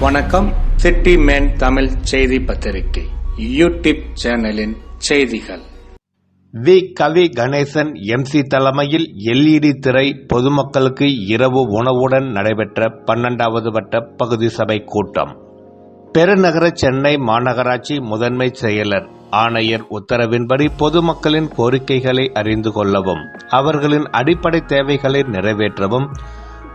வணக்கம். City man Tamil செய்தி பத்திரிகை. யூடியூப் சேனலின் செய்திகள். வி. கவி. கணேசன் எம்சி தலைமையில் எல்இடி திரை பொதுமக்களுக்கு இரவு உணவுடன் நடைபெற்ற பன்னெண்டாவது வட்ட பகுதி சபை கூட்டம். பெருநகர சென்னை மாநகராட்சி முதன்மை செயலர் ஆணையர் உத்தரவின்படி பொதுமக்களின் கோரிக்கைகளை அறிந்து கொள்ளவும் அவர்களின் அடிப்படை தேவைகளை நிறைவேற்றவும்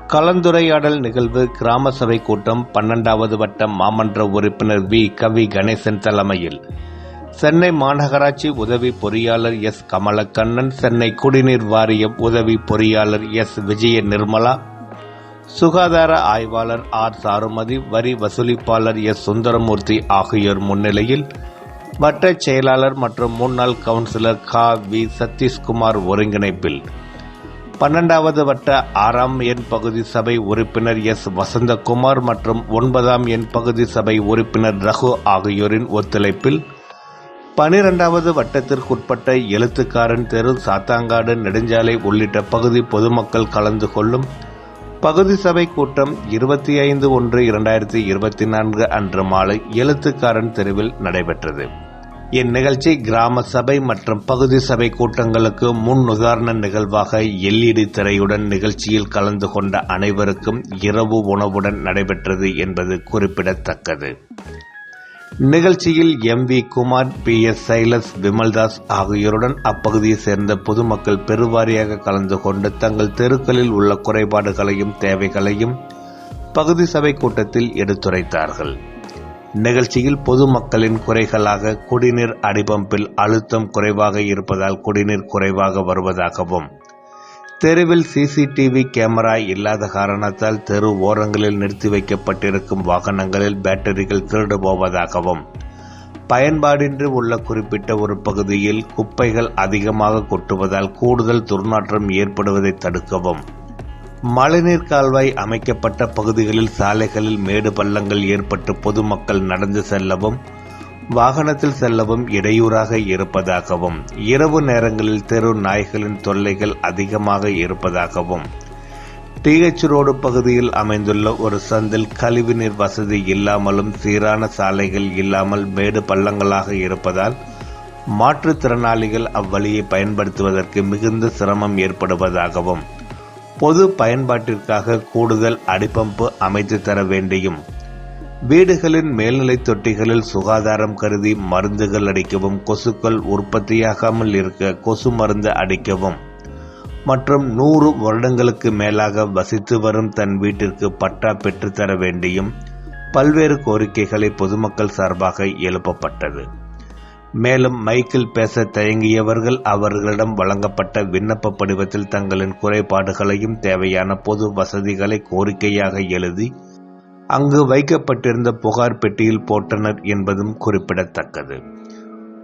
கலந்துரையாடல் நிகழ்வு கிராம சபை கூட்டம் பன்னெண்டாவது வட்ட மாமன்ற உறுப்பினர் வி. கவி. கணேசன் தலைமையில். சென்னை மாநகராட்சி உதவி பொறியாளர் எஸ். கமலக்கண்ணன் சென்னை குடிநீர் வாரியம் உதவி பொறியாளர் எஸ். விஜய நிர்மலா சுகாதார ஆய்வாளர் ஆர். சாருமதி வரி வசூலிப்பாளர் எஸ். சுந்தரமூர்த்தி ஆகியோர் முன்னிலையில் வட்ட செயலாளர் மற்றும் முன்னாள் கவுன்சிலர் கா. வி. சதீஷ்குமார் ஒருங்கிணைப்பில் பன்னெண்டாவது வட்ட ஆறாம் எண் பகுதி சபை உறுப்பினர் எஸ். வசந்தகுமார் மற்றும் ஒன்பதாம் எண் பகுதி சபை உறுப்பினர் ரகு ஆகியோரின் ஒத்துழைப்பில் பனிரெண்டாவது வட்டத்திற்குட்பட்ட எழுத்துக்காரன் தெரு சாத்தாங்காடு நெடுஞ்சாலை உள்ளிட்ட பகுதி பொதுமக்கள் கலந்து கொள்ளும் பகுதி சபை கூட்டம் இருபத்தி ஐந்து ஒன்று இரண்டாயிரத்தி இருபத்தி நான்கு அன்று மாலை எழுத்துக்காரன் தெருவில் நடைபெற்றது. இந்நிகழ்ச்சி கிராம சபை மற்றும் பகுதி சபை கூட்டங்களுக்கு முன் உதாரண நிகழ்வாக எல்இடி திரையுடன் நிகழ்ச்சியில் கலந்து கொண்ட அனைவருக்கும் இரவு உணவுடன் நடைபெற்றது என்பது குறிப்பிடத்தக்கது. நிகழ்ச்சியில் M V Kumar P S Silas Vimaldas ஆகியோருடன் அப்பகுதியைச் சேர்ந்த பொதுமக்கள் பெருவாரியாக கலந்து கொண்டு தங்கள் தெருக்களில் உள்ள குறைபாடுகளையும் தேவைகளையும் பகுதி சபை கூட்டத்தில் எடுத்துரைத்தார்கள். நிகழ்ச்சியில் பொதுமக்களின் குறைகளாக குடிநீர் அடிபம்பில் அழுத்தம் குறைவாக இருப்பதால் குடிநீர் குறைவாக வருவதாகவும் தெருவில் சிசிடிவி கேமரா இல்லாத காரணத்தால் தெரு ஓரங்களில் நிறுத்தி வைக்கப்பட்டிருக்கும் வாகனங்களில் பேட்டரிகள் திருடு போவதாகவும் பயன்பாடின்றி உள்ள குறிப்பிட்ட ஒரு பகுதியில் குப்பைகள் அதிகமாக கொட்டுவதால் கூடுதல் துர்நாற்றம் ஏற்படுவதை தடுக்கவும் மழைநீர் கால்வாய் அமைக்கப்பட்ட பகுதிகளில் சாலைகளில் மேடு பள்ளங்கள் ஏற்பட்டு பொதுமக்கள் நடந்து செல்லவும் வாகனத்தில் செல்லவும் இடையூறாக இருப்பதாகவும் இரவு நேரங்களில் தெரு நாய்களின் தொல்லைகள் அதிகமாக இருப்பதாகவும். டிஹெச் ரோடு பகுதியில் அமைந்துள்ள ஒரு சந்தில் கழிவுநீர் வசதி இல்லாமலும் சீரான சாலைகள் இல்லாமல் மேடு பள்ளங்களாக இருப்பதால் மாற்றுத்திறனாளிகள் அவ்வழியை பயன்படுத்துவதற்கு மிகுந்த சிரமம் ஏற்படுவதாகவும் பொது பயன்பாட்டிற்காக கூடுதல் அடிப்பம்பு அமைத்து தர வேண்டியும் வீடுகளின் மேல்நிலை தொட்டிகளில் சுகாதாரம் கருதி மருந்துகள் அடிக்கவும் கொசுக்கள் உற்பத்தியாகாமல் இருக்க கொசு மருந்து அடிக்கவும் மற்றும் நூறு வருடங்களுக்கு மேலாக வசித்து வரும் தன் வீட்டிற்கு பட்டா பெற்றுத்தர வேண்டியும் பல்வேறு கோரிக்கைகளை பொதுமக்கள் சார்பாக எழுப்பப்பட்டது. மேலும் மைக்கில் பேச தயங்கியவர்கள் அவர்களிடம் வழங்கப்பட்ட விண்ணப்ப படிவத்தில் தங்களின் குறைபாடுகளையும் தேவையான பொது வசதிகளை கோரிக்கையாக எழுதி அங்கு வைக்கப்பட்டிருந்த புகார் பெட்டியில் போட்டனர் என்பதும் குறிப்பிடத்தக்கது.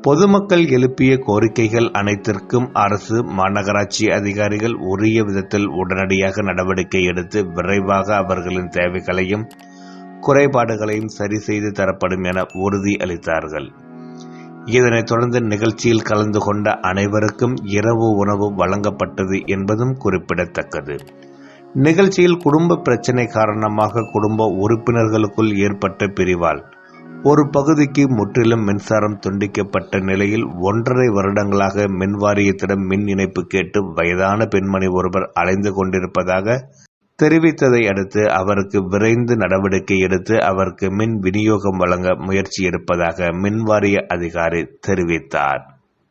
பொதுமக்கள் எழுப்பிய கோரிக்கைகள் அனைத்திற்கும் அரசு மாநகராட்சி அதிகாரிகள் உரிய விதத்தில் உடனடியாக நடவடிக்கை எடுத்து விரைவாக அவர்களின் தேவைகளையும் குறைபாடுகளையும் சரி செய்து தரப்படும் என உறுதி அளித்தார்கள். இதனைத் தொடர்ந்து நிகழ்ச்சியில் கலந்து கொண்ட அனைவருக்கும் இரவு உணவு வழங்கப்பட்டது என்பதும் குறிப்பிடத்தக்கது. நிகழ்ச்சியில் குடும்ப பிரச்சினை காரணமாக குடும்ப உறுப்பினர்களுக்குள் ஏற்பட்ட பிரிவால் ஒரு பகுதிக்கு முற்றிலும் மின்சாரம் துண்டிக்கப்பட்ட நிலையில் ஒன்றரை வருடங்களாக மின் வாரியத்திடம் மின் இணைப்பு கேட்டு வயதான பெண்மணி ஒருவர் அலைந்து கொண்டிருப்பதாக தெரிவித்ததை அடுத்து அவருக்கு விரைந்து நடவடிக்கை எடுத்து அவருக்கு மின் விநியோகம் வழங்க முயற்சி எடுப்பதாக மின்வாரிய அதிகாரி தெரிவித்தார்.